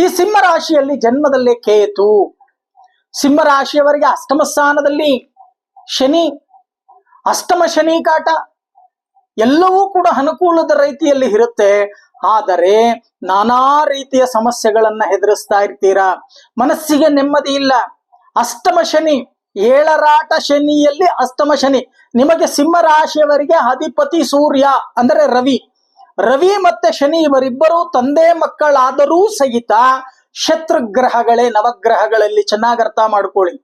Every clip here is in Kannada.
ಈ ಸಿಂಹ ರಾಶಿಯಲ್ಲಿ ಜನ್ಮದಲ್ಲೇ ಕೇತು. ಸಿಂಹ ರಾಶಿಯವರಿಗೆ ಅಷ್ಟಮ ಸ್ಥಾನದಲ್ಲಿ ಶನಿ, ಅಷ್ಟಮ ಶನಿ ಕಾಟ, ಎಲ್ಲವೂ ಕೂಡ ಅನುಕೂಲದ ರೀತಿಯಲ್ಲಿ ಇರುತ್ತೆ. ಆದರೆ ನಾನಾ ರೀತಿಯ ಸಮಸ್ಯೆಗಳನ್ನ ಎದುರಿಸ್ತಾ ಇರ್ತೀರಾ? ಮನಸ್ಸಿಗೆ ನೆಮ್ಮದಿ ಇಲ್ಲ. ಅಷ್ಟಮ ಶನಿ, ಏಳರಾಟ ಶನಿಯಲ್ಲಿ ಅಷ್ಟಮ ಶನಿ. ನಿಮಗೆ ಸಿಂಹ ರಾಶಿಯವರಿಗೆ ಅಧಿಪತಿ ಸೂರ್ಯ, ಅಂದರೆ ರವಿ. ರವಿ ಮತ್ತೆ ಶನಿ ಇವರಿಬ್ಬರು ತಂದೆ ಮಕ್ಕಳಾದರೂ ಸಹಿತ ಶತ್ರುಗ್ರಹಗಳೇ ನವಗ್ರಹಗಳಲ್ಲಿ ಚೆನ್ನಾಗಿ ಅರ್ಥ ಮಾಡ್ಕೊಳ್ಳಿ.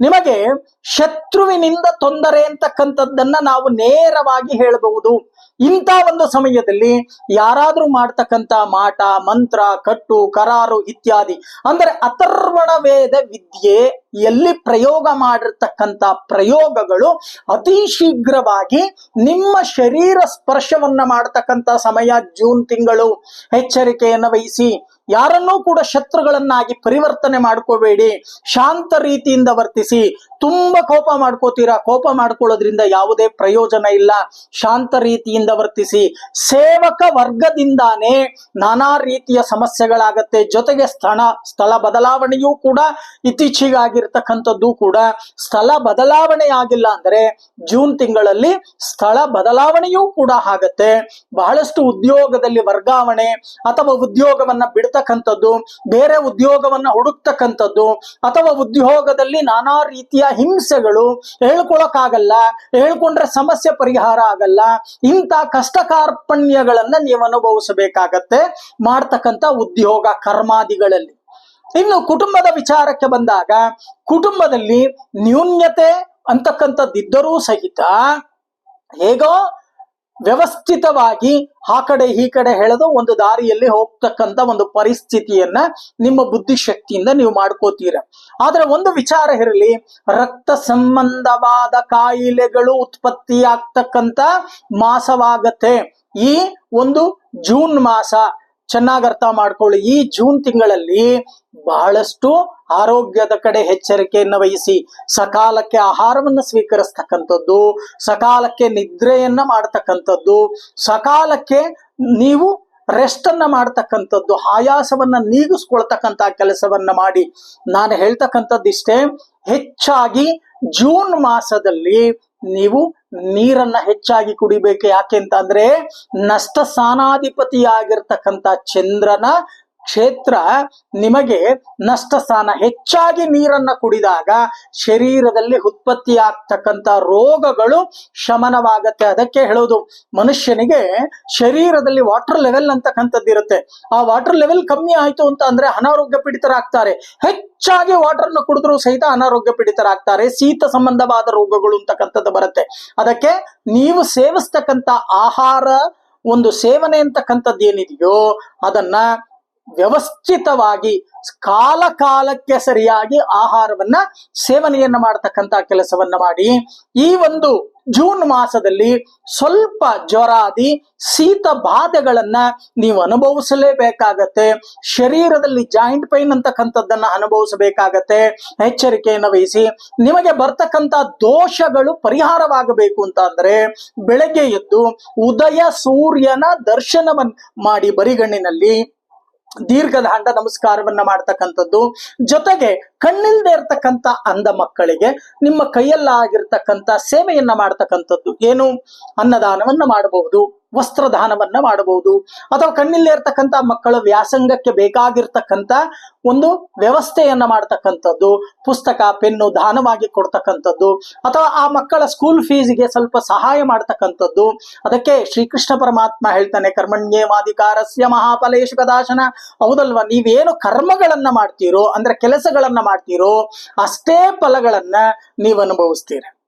ನಿಮಗೆ ಶತ್ರುವಿನಿಂದ ತೊಂದರೆ ಅಂತಕ್ಕಂಥದ್ದನ್ನ ನಾವು ನೇರವಾಗಿ ಹೇಳಬಹುದು. ಇಂಥ ಒಂದು ಸಮಯದಲ್ಲಿ ಯಾರಾದ್ರೂ ಮಾಡ್ತಕ್ಕಂತ ಮಾಟ, ಮಂತ್ರ, ಕಟ್ಟು, ಕರಾರು ಇತ್ಯಾದಿ, ಅಂದ್ರೆ ಅಥರ್ವಣ ವೇದ ವಿದ್ಯೆ ಎಲ್ಲಿ ಪ್ರಯೋಗ ಮಾಡಿರ್ತಕ್ಕಂಥ ಪ್ರಯೋಗಗಳು ಅತಿ ಶೀಘ್ರವಾಗಿ ನಿಮ್ಮ ಶರೀರ ಸ್ಪರ್ಶವನ್ನ ಮಾಡ್ತಕ್ಕಂಥ ಸಮಯ, ಜೂನ್ ತಿಂಗಳು ಎಚ್ಚರಿಕೆಯನ್ನು ವಹಿಸಿ ಯಾರನ್ನೂ ಕೂಡ ಶತ್ರುಗಳನ್ನಾಗಿ ಪರಿವರ್ತನೆ ಮಾಡ್ಕೋಬೇಡಿ. ಶಾಂತ ರೀತಿಯಿಂದ ವರ್ತಿಸಿ. ತುಂಬಾ ಕೋಪ ಮಾಡ್ಕೋತೀರಾ? ಕೋಪ ಮಾಡ್ಕೊಳ್ಳೋದ್ರಿಂದ ಯಾವುದೇ ಪ್ರಯೋಜನ ಇಲ್ಲ. ಶಾಂತ ರೀತಿಯಿಂದ ವರ್ತಿಸಿ. ಸೇವಕ ವರ್ಗದಿಂದಾನೇ ನಾನಾ ರೀತಿಯ ಸಮಸ್ಯೆಗಳಾಗತ್ತೆ. ಜೊತೆಗೆ ಸ್ಥಳ ಸ್ಥಳ ಬದಲಾವಣೆಯೂ ಕೂಡ ಇತ್ತೀಚೆಗಾಗಿರ್ತಕ್ಕಂಥದ್ದು ಕೂಡ. ಸ್ಥಳ ಬದಲಾವಣೆ ಆಗಿಲ್ಲ ಅಂದ್ರೆ ಜೂನ್ ತಿಂಗಳಲ್ಲಿ ಸ್ಥಳ ಬದಲಾವಣೆಯೂ ಕೂಡ ಆಗತ್ತೆ. ಬಹಳಷ್ಟು ಉದ್ಯೋಗದಲ್ಲಿ ವರ್ಗಾವಣೆ ಅಥವಾ ಉದ್ಯೋಗವನ್ನ ಬಿಡ್ತಕ್ಕಂಥದ್ದು ಬೇರೆ ಉದ್ಯೋಗವನ್ನ ಹುಡುಕ್ತಕ್ಕಂಥದ್ದು, ಅಥವಾ ಉದ್ಯೋಗದಲ್ಲಿ ನಾನಾ ರೀತಿಯ ಹಿಂಸೆಗಳು ಹೇಳ್ಕೊಳಕ್ಕಾಗಲ್ಲ, ಹೇಳ್ಕೊಂಡ್ರೆ ಸಮಸ್ಯೆ ಪರಿಹಾರ ಆಗಲ್ಲ, ಇಂಥ ಕಷ್ಟ ಕಾರ್ಪಣ್ಯಗಳನ್ನ ನೀವು ಅನುಭವಿಸಬೇಕಾಗತ್ತೆ ಮಾಡ್ತಕ್ಕಂಥ ಉದ್ಯೋಗ ಕರ್ಮಾದಿಗಳಲ್ಲಿ. ಇನ್ನು ಕುಟುಂಬದ ವಿಚಾರಕ್ಕೆ ಬಂದಾಗ, ಕುಟುಂಬದಲ್ಲಿ ನ್ಯೂನ್ಯತೆ ಅಂತಕ್ಕಂಥದ್ದಿದ್ದರೂ ಸಹಿತ ಹೇಗೋ ವ್ಯವಸ್ಥಿತವಾಗಿ ಆ ಕಡೆ ಈ ಕಡೆ ಹೇಳದು ಒಂದು ದಾರಿಯಲ್ಲಿ ಹೋಗ್ತಕ್ಕಂತ ಒಂದು ಪರಿಸ್ಥಿತಿಯನ್ನ ನಿಮ್ಮ ಬುದ್ಧಿಶಕ್ತಿಯಿಂದ ನೀವು ಮಾಡ್ಕೋತೀರ. ಆದ್ರೆ ಒಂದು ವಿಚಾರ ಇರಲಿ, ರಕ್ತ ಸಂಬಂಧವಾದ ಕಾಯಿಲೆಗಳು ಉತ್ಪತ್ತಿ ಆಗ್ತಕ್ಕಂತ ಮಾಸವಾಗತ್ತೆ. ಈ ಒಂದು ಜೂನ್ ಮಾಸ ಚೆನ್ನಾಗಿ ಅರ್ಥ ಮಾಡ್ಕೊಳ್ಳಿ. ಈ ಜೂನ್ ತಿಂಗಳಲ್ಲಿ ಬಹಳಷ್ಟು ಆರೋಗ್ಯದ ಕಡೆ ಎಚ್ಚರಿಕೆಯನ್ನು ವಹಿಸಿ, ಸಕಾಲಕ್ಕೆ ಆಹಾರವನ್ನು ಸ್ವೀಕರಿಸ್ತಕ್ಕಂಥದ್ದು, ಸಕಾಲಕ್ಕೆ ನಿದ್ರೆಯನ್ನ ಮಾಡ್ತಕ್ಕಂಥದ್ದು, ಸಕಾಲಕ್ಕೆ ನೀವು ರೆಸ್ಟ್ ಅನ್ನ ಮಾಡ್ತಕ್ಕಂಥದ್ದು, ಆಯಾಸವನ್ನ ನೀಗಿಸ್ಕೊಳ್ತಕ್ಕಂಥ ಕೆಲಸವನ್ನ ಮಾಡಿ. ನಾನು ಹೇಳ್ತಕ್ಕಂಥದ್ದು ಇಷ್ಟೇ ಹೆಚ್ಚಾಗಿ ಜೂನ್ ಮಾಸದಲ್ಲಿ ನೀವು ನೀರನ್ನ ಹೆಚ್ಚಾಗಿ ಕುಡಿಬೇಕು ಯಾಕೆ ಅಂತ ಅಂದ್ರೆ ನಷ್ಟ ಸ್ಥಾನಾಧಿಪತಿಯಾಗಿರ್ತಕ್ಕಂಥ ಚಂದ್ರನ ಕ್ಷೇತ್ರ ನಿಮಗೆ ನಷ್ಟ ಸ್ಥಾನ ಹೆಚ್ಚಾಗಿ ನೀರನ್ನ ಕುಡಿದಾಗ ಶರೀರದಲ್ಲಿ ಉತ್ಪತ್ತಿಯಾಗ್ತಕ್ಕಂಥ ರೋಗಗಳು ಶಮನವಾಗತ್ತೆ. ಅದಕ್ಕೆ ಹೇಳೋದು ಮನುಷ್ಯನಿಗೆ ಶರೀರದಲ್ಲಿ ವಾಟರ್ ಲೆವೆಲ್ ಅಂತಕ್ಕಂಥದ್ದು ಇರುತ್ತೆ. ಆ ವಾಟರ್ ಲೆವೆಲ್ ಕಮ್ಮಿ ಆಯ್ತು ಅಂತ ಅಂದ್ರೆ ಅನಾರೋಗ್ಯ ಪೀಡಿತರಾಗ್ತಾರೆ. ಹೆಚ್ಚಾಗಿ ವಾಟರ್ನ ಕುಡಿದ್ರು ಸಹಿತ ಅನಾರೋಗ್ಯ ಪೀಡಿತರಾಗ್ತಾರೆ. ಶೀತ ಸಂಬಂಧವಾದ ರೋಗಗಳು ಅಂತಕ್ಕಂಥದ್ದು ಬರುತ್ತೆ. ಅದಕ್ಕೆ ನೀವು ಸೇವಿಸ್ತಕ್ಕಂಥ ಆಹಾರ, ಒಂದು ಸೇವನೆ ಅಂತಕ್ಕಂಥದ್ದು ಏನಿದೆಯೋ ಅದನ್ನ ವ್ಯವಸ್ಥಿತವಾಗಿ ಕಾಲ ಕಾಲಕ್ಕೆ ಸರಿಯಾಗಿ ಆಹಾರವನ್ನ ಸೇವನೆಯನ್ನ ಮಾಡತಕ್ಕಂತ ಕೆಲಸವನ್ನ ಮಾಡಿ. ಈ ಒಂದು ಜೂನ್ ಮಾಸದಲ್ಲಿ ಸ್ವಲ್ಪ ಜ್ವರಾದಿ, ಶೀತ ಬಾಧೆಗಳನ್ನ ನೀವು ಅನುಭವಿಸಲೇಬೇಕಾಗತ್ತೆ. ಶರೀರದಲ್ಲಿ ಜಾಯಿಂಟ್ ಪೈನ್ ಅಂತಕ್ಕಂಥದ್ದನ್ನ ಅನುಭವಿಸಬೇಕಾಗತ್ತೆ. ಎಚ್ಚರಿಕೆಯನ್ನು ವಹಿಸಿ. ನಿಮಗೆ ಬರ್ತಕ್ಕಂಥ ದೋಷಗಳು ಪರಿಹಾರವಾಗಬೇಕು ಅಂತ ಅಂದ್ರೆ ಬೆಳಗ್ಗೆ ಎದ್ದು ಉದಯ ಸೂರ್ಯನ ದರ್ಶನವನ್ನ ಮಾಡಿ ಬರಿಗಣ್ಣಿನಲ್ಲಿ ದೀರ್ಘದಾಂಡ ನಮಸ್ಕಾರವನ್ನ ಮಾಡ್ತಕ್ಕಂಥದ್ದು. ಜೊತೆಗೆ ಕಣ್ಣಿಲ್ದೇ ಇರ್ತಕ್ಕಂಥ ಅಂಧ ಮಕ್ಕಳಿಗೆ ನಿಮ್ಮ ಕೈಯಲ್ಲಾಗಿರ್ತಕ್ಕಂಥ ಸೇವೆಯನ್ನ ಮಾಡ್ತಕ್ಕಂಥದ್ದು ಏನು? ಅನ್ನದಾನವನ್ನ ಮಾಡಬಹುದು ವಸ್ತ್ರದಾನವನ್ನ ಮಾಡಬಹುದು. ಅಥವಾ ಕಣ್ಣಿಲ್ಲೇ ಇರ್ತಕ್ಕಂಥ ಮಕ್ಕಳ ವ್ಯಾಸಂಗಕ್ಕೆ ಬೇಕಾಗಿರ್ತಕ್ಕಂಥ ಒಂದು ವ್ಯವಸ್ಥೆಯನ್ನ ಮಾಡ್ತಕ್ಕಂಥದ್ದು, ಪುಸ್ತಕ, ಪೆನ್ನು ದಾನವಾಗಿ ಕೊಡ್ತಕ್ಕಂಥದ್ದು, ಅಥವಾ ಆ ಮಕ್ಕಳ ಸ್ಕೂಲ್ ಫೀಸ್ಗೆ ಸ್ವಲ್ಪ ಸಹಾಯ ಮಾಡ್ತಕ್ಕಂಥದ್ದು. ಅದಕ್ಕೆ ಶ್ರೀಕೃಷ್ಣ ಪರಮಾತ್ಮ ಹೇಳ್ತಾನೆ, ಕರ್ಮಣ್ಯೇವಾಧಿಕಾರಸ್ಯ ಮಹಾಫಲೇಶ ಕದಾಶನ ಹೌದಲ್ವಾ? ನೀವೇನು ಕರ್ಮಗಳನ್ನ ಮಾಡ್ತೀರೋ, ಅಂದ್ರೆ ಕೆಲಸಗಳನ್ನ ಮಾಡ್ತೀರೋ, ಅಷ್ಟೇ ಫಲಗಳನ್ನ ನೀವು ಅನುಭವಿಸ್ತೀರ.